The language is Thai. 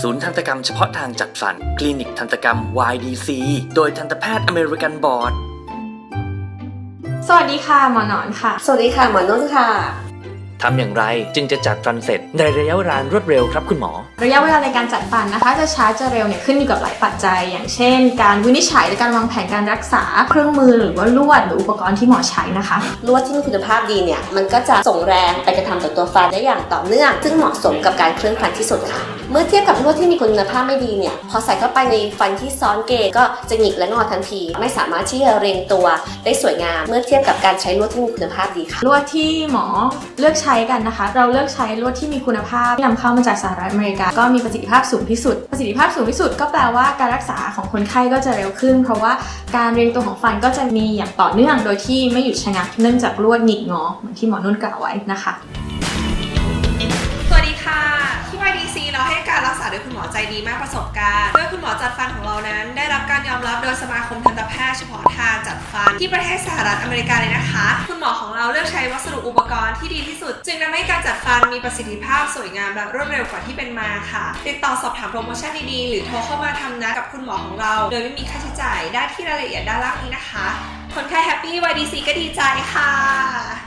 ศูนย์ทันตกรรมเฉพาะทางจัดฟันคลินิกทันตกรรม YDC โดยทันตแพทย์อเมริกันบอร์ด สวัสดีค่ะ หมอหนอนค่ะ สวัสดีค่ะ หมอนุ่นค่ะ ทำอย่างไรจึงจะจัดฟันเสร็จ ในระยะเวลารวดเร็วครับคุณหมอ ระยะเวลาในการจัดฟันนะคะ จะช้าจะเร็วเนี่ยขึ้นอยู่กับหลายปัจจัย อย่างเช่น การวินิจฉัยและการวางแผนการรักษา เครื่องมือหรือว่าลวดหรืออุปกรณ์ที่หมอใช้นะคะลวดที่มีคุณภาพดีเนี่ยมันก็จะส่งแรงไปกระทำต่อตัวฟันได้อย่างต่อเนื่อง ซึ่งเหมาะสมกับการเคลื่อนฟันที่สุดค่ะเมื่อเทียบกับลวดที่มีคุณภาพไม่ดีเนี่ยพอใส่เข้าไปในฟันที่ซ้อนเกยก็จะหงิกและงอทันที ไม่สามารถที่จะเรียงตัวได้สวยงาม เมื่อเทียบกับการใช้ลวดที่มีคุณภาพดีค่ะลวดที่หมอเลือกใช้กันนะคะ เราเลือกใช้ลวดที่มีคุณภาพที่นำเข้ามาจากสหรัฐอเมริกา ก็มีประสิทธิภาพสูงที่สุด ประสิทธิภาพสูงที่สุดก็แปลว่าการรักษาของคนไข้ก็จะเร็วขึ้น เพราะว่าการเรียงตัวของฟันก็จะมีอย่างต่อเนื่องโดยที่ไม่หยุดชะงักเนื่องจากลวดหงิกงอเหมือนที่หมอนุ่นกล่าวไว้นะคะสวัสดีค่ะที่ YDC เราให้การรักษาโดยคุณหมอใจดีมากประสบการณ์โดยคุณหมอจัดฟันของเรานั้น ได้รับการยอมรับโดยสมาคมทันตแพทย์เฉพาะทางจัด ฟันที่ประเทศสหรัฐอเมริกาเลยนะคะ คุณหมอของเราเลือกใช้วัสดุอุปกรณ์ที่ดีที่สุด จึงทำให้การจัดฟันมีประสิทธิภาพสวยงามและรวดเร็วกว่าที่เป็นมาค่ะ ติดต่อสอบถามโปรโมชั่นดีๆ หรือโทรเข้ามาทำนัดกับคุณหมอของเรา โดยไม่มีค่าใช้จ่ายได้ที่รายละเอียดด้านล่างนี้นะคะ คนไข้แฮปปี้ YDC ก็ดีใจค่ะ